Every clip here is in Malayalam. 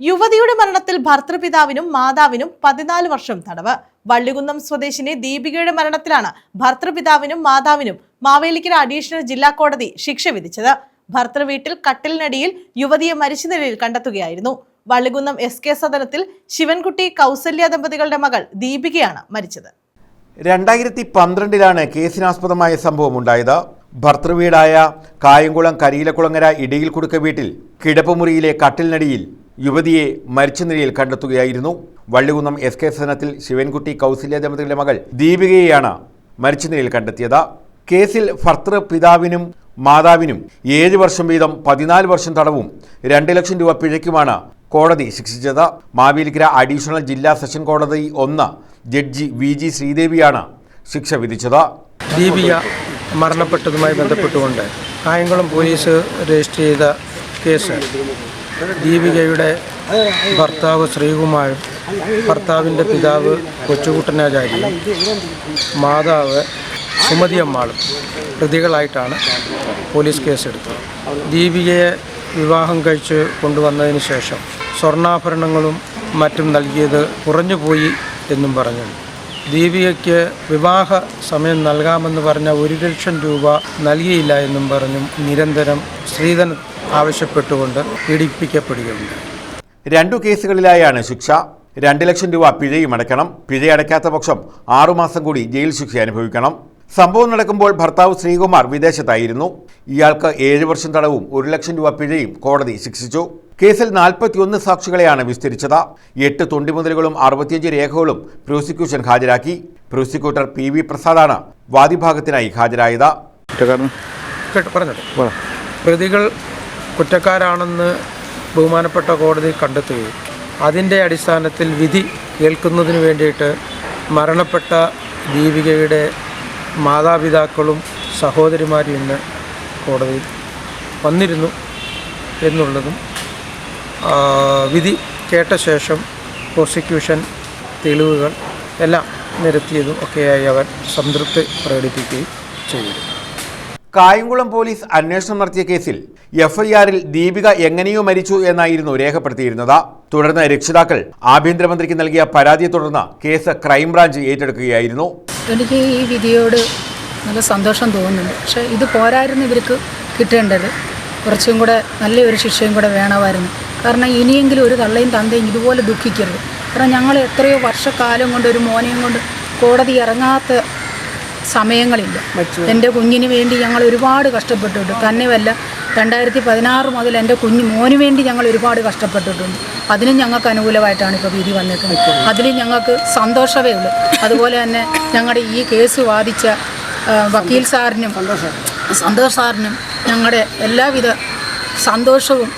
യുവതിയുടെ മരണത്തിൽ ഭർത്തൃപിതാവിനും മാതാവിനും പതിനാല് വർഷം തടവ്. വള്ളികുന്നം സ്വദേശിനി ദീപികയുടെ മരണത്തിലാണ് ഭർത്തൃപിതാവിനും മാതാവിനും മാവേലിക്കര അഡീഷണൽ ജില്ലാ കോടതി ശിക്ഷ വിധിച്ചത്. ഭർത്തൃ വീട്ടിൽ കട്ടിലിനടിയിൽ യുവതിയെ മരിച്ച നിലയിൽ കണ്ടെത്തുകയായിരുന്നു. വള്ളികുന്നം എസ് കെ സദനത്തിൽ ശിവൻകുട്ടി കൗസല്യ ദമ്പതികളുടെ മകൾ ദീപികയാണ് മരിച്ചത്. രണ്ടായിരത്തി പന്ത്രണ്ടിലാണ് കേസിനാസ്പദമായ സംഭവം ഉണ്ടായത്. ഭർത്തൃവീടായ കായംകുളം കരിയിലക്കുളങ്ങര ഇടയിൽ കുടുക്ക വീട്ടിൽ കിടപ്പുമുറിയിലെ കട്ടിലിനടിയിൽ യുവതിയെ മരിച്ച നിലയിൽ കണ്ടെത്തുകയായിരുന്നു. വള്ളികുന്നം എസ് കെ സദനത്തിൽ ശിവൻകുട്ടി കൗസല്യ ദമ്പതികളുടെ മകൾ ദീപികയെയാണ് മരിച്ച നിലയിൽ കണ്ടെത്തിയത്. കേസിൽ ഭർത്തൃ പിതാവിനും മാതാവിനും ഏഴ് വർഷം വീതം പതിനാല് വർഷം തടവും രണ്ട് ലക്ഷം രൂപ പിഴയ്ക്കുമാണ് കോടതി ശിക്ഷിച്ചത്. മാവേലിക്കര അഡീഷണൽ ജില്ലാ സെഷൻ കോടതി ഒന്ന് ജഡ്ജി വി ജി ശ്രീദേവിയാണ് ശിക്ഷ വിധിച്ചത്. ദീപിക മരണപ്പെട്ടതുമായി ബന്ധപ്പെട്ടുകൊണ്ട് കായംകുളം പോലീസ് രജിസ്റ്റർ ചെയ്ത കേസ് ദീപികയുടെ ഭർത്താവ് ശ്രീകുമാരും ഭർത്താവിന്റെ പിതാവ് കൊച്ചുകുട്ടനാചാരിയും മാതാവ് സുമതിയമ്മാളും പ്രതികളായിട്ടാണ് പോലീസ് കേസെടുത്തത്. ദീപികയെ വിവാഹം കഴിച്ച് കൊണ്ടുവന്നതിന് ശേഷം സ്വർണാഭരണങ്ങളും മറ്റും നൽകിയത് കുറഞ്ഞുപോയി എന്നും പറഞ്ഞു ദീപികയ്ക്ക് വിവാഹ സമയം നൽകാമെന്ന് പറഞ്ഞ ഒരു ലക്ഷം രൂപ നൽകിയില്ല എന്നും പറഞ്ഞും നിരന്തരം സ്ത്രീധനം ആവശ്യപ്പെട്ടുകൊണ്ട് പീഡിപ്പിക്കപ്പെടുകയുണ്ട്. രണ്ടു കേസുകളിലായാണ് ശിക്ഷ. രണ്ട് ലക്ഷം രൂപ പിഴയും അടയ്ക്കണം. പിഴയടയ്ക്കാത്ത പക്ഷം ആറുമാസം കൂടി ജയിൽ ശിക്ഷ അനുഭവിക്കണം. സംഭവം നടക്കുമ്പോൾ ഭർത്താവ് ശ്രീകുമാർ വിദേശത്തായിരുന്നു. ഇയാൾക്ക് ഏഴ് വർഷം തടവും ഒരു ലക്ഷം രൂപ പിഴയും കോടതി ശിക്ഷിച്ചു. കേസിൽ നാൽപ്പത്തിയൊന്ന് സാക്ഷികളെയാണ് വിസ്തരിച്ചത്. എട്ട് തൊണ്ടിമുതലുകളും അറുപത്തിയഞ്ച് രേഖകളും പ്രോസിക്യൂഷൻ ഹാജരാക്കി. പ്രോസിക്യൂട്ടർ പി വി പ്രസാദാണ് വാദിഭാഗത്തിനായി ഹാജരായത്. പ്രതികൾ കുറ്റക്കാരാണെന്ന് ബഹുമാനപ്പെട്ട കോടതി കണ്ടെത്തുകയും അതിന്റെ അടിസ്ഥാനത്തിൽ വിധി കേൾക്കുന്നതിന് വേണ്ടിയിട്ട് മരണപ്പെട്ട ദീപികയുടെ മാതാപിതാക്കളും സഹോദരിമാരും ഇന്ന് കോടതിയിൽ വന്നിരുന്നു എന്നുള്ളതും വിധി കേട്ട ശേഷം പ്രോസിക്യൂഷൻ തെളിവുകൾ എല്ലാം നിരത്തിയതും ഒക്കെയായി അവർ സംതൃപ്തി പ്രകടിപ്പിക്കുകയും ചെയ്തു കായംകുളം പോലീസ് അന്വേഷണം നടത്തിയ കേസിൽ എഫ്ഐആറിൽ ദീപിക എങ്ങനെയോ മരിച്ചു എന്നായിരുന്നു രേഖപ്പെടുത്തിയിരുന്നത്. തുടർന്ന് രക്ഷിതാക്കൾ ആഭ്യന്തരമന്ത്രിക്ക് നൽകിയ പരാതിയെ തുടർന്ന് കേസ് ക്രൈംബ്രാഞ്ച് ഏറ്റെടുക്കുകയായിരുന്നു. എനിക്ക് ഈ വിധിയോട് നല്ല സന്തോഷം തോന്നുന്നുണ്ട്. പക്ഷേ ഇത് പോരായിരുന്നു ഇവർക്ക് കിട്ടേണ്ടത്. കുറച്ചും കൂടെ നല്ലൊരു ശിക്ഷയും കൂടെ വേണമായിരുന്നു. കാരണം ഇനിയെങ്കിലും ഒരു തള്ളയും തന്തയും ഇതുപോലെ ദുഃഖിക്കരുത്. കാരണം ഞങ്ങൾ എത്രയോ വർഷക്കാലം കൊണ്ട് ഒരു മോനെയും കൊണ്ട് കോടതി ഇറങ്ങാത്ത സമയങ്ങളില്ല. എന്റെ കുഞ്ഞിന് വേണ്ടി ഞങ്ങൾ ഒരുപാട് കഷ്ടപ്പെട്ടിട്ടുണ്ട്. തന്നെയല്ല രണ്ടായിരത്തി പതിനാറ് മുതൽ എന്റെ കുഞ്ഞ് മോന് വേണ്ടി ഞങ്ങൾ ഒരുപാട് കഷ്ടപ്പെട്ടിട്ടുണ്ട്. അതിനും ഞങ്ങൾക്ക് അനുകൂലമായിട്ടാണ് ഇപ്പോൾ വിധി വന്നിട്ടുള്ളത് അതിൽ ഞങ്ങൾക്ക് സന്തോഷമേ ഉള്ളൂ. അതുപോലെ തന്നെ ഞങ്ങളുടെ ഈ കേസ് വാദിച്ച വക്കീൽ സാറിനും സന്തോഷ്. സാറിനും ഞങ്ങളുടെ എല്ലാവിധ സന്തോഷവും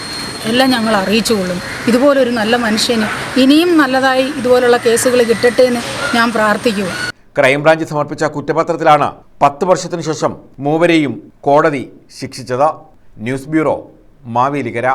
എല്ലാം ഞങ്ങൾ അറിയിച്ചു കൊള്ളും ഇതുപോലൊരു നല്ല മനുഷ്യന് ഇനിയും നല്ലതായി ഇതുപോലുള്ള കേസുകൾ കിട്ടട്ടെ എന്ന് ഞാൻ പ്രാർത്ഥിക്കുക ക്രൈംബ്രാഞ്ച് സമർപ്പിച്ച കുറ്റപത്രത്തിലാണ് പത്ത് വർഷത്തിനു ശേഷം മൂവരെയും കോടതി ശിക്ഷിച്ചത്. News bureau Mavelikkara.